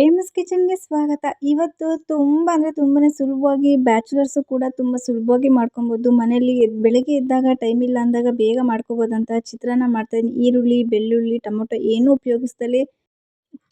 AIIMS ಕಿಚನ್ಗೆ ಸ್ವಾಗತ. ಇವತ್ತು ತುಂಬ ಅಂದರೆ ತುಂಬಾ ಸುಲಭವಾಗಿ ಬ್ಯಾಚುಲರ್ಸು ಕೂಡ ತುಂಬ ಸುಲಭವಾಗಿ ಮಾಡ್ಕೊಬೋದು. ಮನೆಯಲ್ಲಿ ಬೆಳಗ್ಗೆ ಎದ್ದಾಗ ಟೈಮ್ ಇಲ್ಲ ಅಂದಾಗ ಬೇಗ ಮಾಡ್ಕೊಬೋದಂತ ಚಿತ್ರಾನ್ನ ಮಾಡ್ತಾಯಿದ್ದೀನಿ ಈರುಳ್ಳಿ, ಬೆಳ್ಳುಳ್ಳಿ, ಟೊಮೊಟೊ ಏನೂ ಉಪಯೋಗಿಸ್ದಲೇ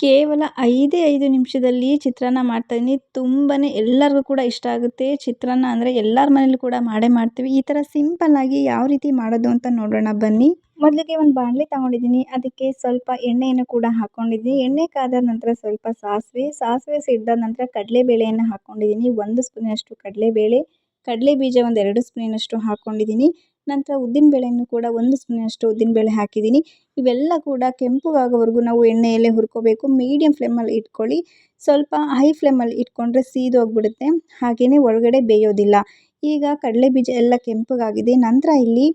ಕೇವಲ ಐದೇ ಐದು ನಿಮಿಷದಲ್ಲಿ ಚಿತ್ರಾನ್ನ ಮಾಡ್ತಾಯಿದ್ದೀನಿ ತುಂಬಾ ಎಲ್ಲರಿಗೂ ಕೂಡ ಇಷ್ಟ ಆಗುತ್ತೆ. ಚಿತ್ರಾನ್ನ ಅಂದರೆ ಎಲ್ಲರ ಮನೇಲೂ ಕೂಡ ಮಾಡೇ ಮಾಡ್ತೀವಿ. ಈ ಥರ ಸಿಂಪಲ್ಲಾಗಿ ಯಾವ ರೀತಿ ಮಾಡೋದು ಅಂತ ನೋಡೋಣ ಬನ್ನಿ. ಮೊದಲಿಗೆ ಒಂದು ಬಾಣಲೆ ತಗೊಂಡಿದ್ದೀನಿ. ಅದಕ್ಕೆ ಸ್ವಲ್ಪ ಎಣ್ಣೆಯನ್ನು ಕೂಡ ಹಾಕ್ಕೊಂಡಿದ್ದೀನಿ ಎಣ್ಣೆ ಕಾದ ನಂತರ ಸ್ವಲ್ಪ ಸಾಸಿವೆ. ಸಾಸಿವೆ ಸಿಡ್ದ ನಂತರ ಕಡಲೆಬೇಳೆಯನ್ನು ಹಾಕ್ಕೊಂಡಿದ್ದೀನಿ ಒಂದು ಸ್ಪೂನಷ್ಟು ಕಡಲೆಬೇಳೆ. ಕಡಲೆ ಬೀಜ ಒಂದು ಎರಡು ಸ್ಪೂನಿನಷ್ಟು ಹಾಕ್ಕೊಂಡಿದ್ದೀನಿ ನಂತರ ಉದ್ದಿನ ಬೇಳೆಯನ್ನು ಕೂಡ ಒಂದು ಸ್ಪೂನಷ್ಟು ಉದ್ದಿನಬೇಳೆ ಹಾಕಿದ್ದೀನಿ. ಇವೆಲ್ಲ ಕೂಡ ಕೆಂಪುಗಾಗೋವರೆಗೂ ನಾವು ಎಣ್ಣೆಯಲ್ಲೇ ಹುರ್ಕೋಬೇಕು. ಮೀಡಿಯಂ ಫ್ಲೇಮಲ್ಲಿ ಇಟ್ಕೊಳ್ಳಿ. ಸ್ವಲ್ಪ ಹೈ ಫ್ಲೇಮಲ್ಲಿ ಇಟ್ಕೊಂಡ್ರೆ ಸೀದೋಗ್ಬಿಡುತ್ತೆ ಹಾಗೆಯೇ ಒಳಗಡೆ ಬೇಯೋದಿಲ್ಲ. ಈಗ ಕಡಲೆ ಬೀಜ ಎಲ್ಲ ಕೆಂಪಗಾಗಿದೆ. ನಂತರ ಇಲ್ಲಿ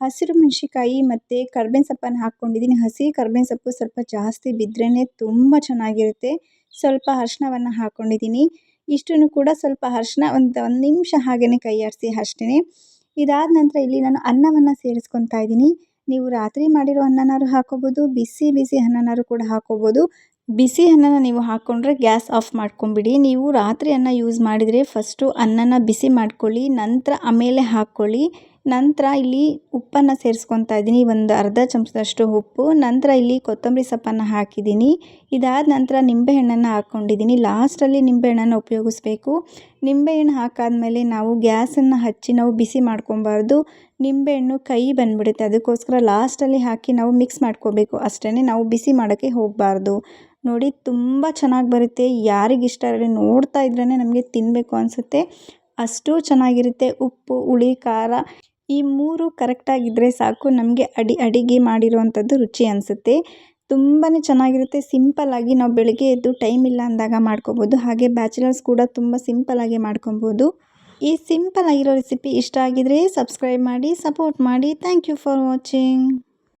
ಹಸಿರು ಮೆಣಸಿಕಾಯಿ ಮತ್ತು ಕರ್ಬೇವಿನ ಸೊಪ್ಪನ್ನು ಹಾಕ್ಕೊಂಡಿದ್ದೀನಿ. ಹಸಿ ಕರ್ಬೇವಿನ ಸೊಪ್ಪು ಸ್ವಲ್ಪ ಜಾಸ್ತಿ ಬಿದ್ರೇ ತುಂಬ ಚೆನ್ನಾಗಿರುತ್ತೆ. ಸ್ವಲ್ಪ ಅರ್ಶಿಣವನ್ನು ಹಾಕ್ಕೊಂಡಿದ್ದೀನಿ ಇಷ್ಟನ್ನು ಕೂಡ ಸ್ವಲ್ಪ ಅರ್ಶಿಣ ಒಂದು ಒಂದು ನಿಮಿಷ ಹಾಗೆಯೇ ಕೈ ಆಡಿಸಿ ಅಷ್ಟೇ ಇದಾದ ನಂತರ ಇಲ್ಲಿ ನಾನು ಅನ್ನವನ್ನು ಸೇರಿಸ್ಕೊತಾ ಇದ್ದೀನಿ. ನೀವು ರಾತ್ರಿ ಮಾಡಿರೋ ಅನ್ನನಾದ್ರು ಹಾಕ್ಕೋಬೋದು ಬಿಸಿ ಬಿಸಿ ಅನ್ನನಾದ್ರು ಕೂಡ ಹಾಕ್ಕೋಬೋದು ಬಿಸಿ ಅನ್ನನ ನೀವು ಹಾಕ್ಕೊಂಡ್ರೆ ಗ್ಯಾಸ್ ಆಫ್ ಮಾಡ್ಕೊಂಬಿಡಿ. ನೀವು ರಾತ್ರಿ ಅನ್ನ ಯೂಸ್ ಮಾಡಿದರೆ ಫಸ್ಟು ಅನ್ನನ ಬಿಸಿ ಮಾಡ್ಕೊಳ್ಳಿ, ನಂತರ ಆಮೇಲೆ ಹಾಕ್ಕೊಳ್ಳಿ ನಂತರ ಇಲ್ಲಿ ಉಪ್ಪನ್ನು ಸೇರಿಸ್ಕೊತಾ ಇದ್ದೀನಿ, ಒಂದು ಅರ್ಧ ಚಮಚದಷ್ಟು ಉಪ್ಪು. ನಂತರ ಇಲ್ಲಿ ಕೊತ್ತಂಬರಿ ಸೊಪ್ಪನ್ನು ಹಾಕಿದ್ದೀನಿ. ಇದಾದ ನಂತರ ನಿಂಬೆಹಣ್ಣನ್ನು ಹಾಕ್ಕೊಂಡಿದ್ದೀನಿ ಲಾಸ್ಟಲ್ಲಿ ನಿಂಬೆಹಣ್ಣನ್ನು ಉಪಯೋಗಿಸ್ಬೇಕು. ನಿಂಬೆಹಣ್ಣು ಹಾಕಾದ್ಮೇಲೆ ನಾವು ಗ್ಯಾಸನ್ನು ಹಚ್ಚಿ ನಾವು ಬಿಸಿ ಮಾಡ್ಕೊಬಾರ್ದು. ನಿಂಬೆಹಣ್ಣು ಕೈ ಬಂದುಬಿಡುತ್ತೆ. ಅದಕ್ಕೋಸ್ಕರ ಲಾಸ್ಟಲ್ಲಿ ಹಾಕಿ ನಾವು ಮಿಕ್ಸ್ ಮಾಡ್ಕೋಬೇಕು. ಅಷ್ಟೇ ನಾವು ಬಿಸಿ ಮಾಡೋಕ್ಕೆ ಹೋಗಬಾರ್ದು. ನೋಡಿ ತುಂಬ ಚೆನ್ನಾಗಿ ಬರುತ್ತೆ. ಯಾರಿಗೆ ಇಷ್ಟ ಇರಲಿ ನೋಡ್ತಾ ಇದ್ರೇ ನಮಗೆ ತಿನ್ನಬೇಕು ಅನಿಸುತ್ತೆ. ಅಷ್ಟು ಚೆನ್ನಾಗಿರುತ್ತೆ ಉಪ್ಪು, ಹುಳಿ, ಖಾರ. ಈ ಮೂರು ಕರೆಕ್ಟಾಗಿದ್ದರೆ ಸಾಕು. ನಮಗೆ ಅಡಿ, ಅಡಿಗೆ ಮಾಡಿರೋವಂಥದ್ದು ರುಚಿ ಅನಿಸುತ್ತೆ. ತುಂಬಾ ಚೆನ್ನಾಗಿರುತ್ತೆ. ಸಿಂಪಲ್ಲಾಗಿ ನಾವು ಬೆಳಗ್ಗೆ ಎದ್ದು ಟೈಮ್ ಇಲ್ಲ ಅಂದಾಗ ಮಾಡ್ಕೋಬೋದು. ಹಾಗೆ ಬ್ಯಾಚುಲರ್ಸ್ ಕೂಡ ತುಂಬ ಸಿಂಪಲ್ಲಾಗಿ ಮಾಡ್ಕೊಬೋದು. ಈ ಸಿಂಪಲ್ ಆಗಿರೋ ರೆಸಿಪಿ ಇಷ್ಟ ಆಗಿದ್ರೆ ಸಬ್ಸ್ಕ್ರೈಬ್ ಮಾಡಿ, ಸಪೋರ್ಟ್ ಮಾಡಿ. Thank you for watching.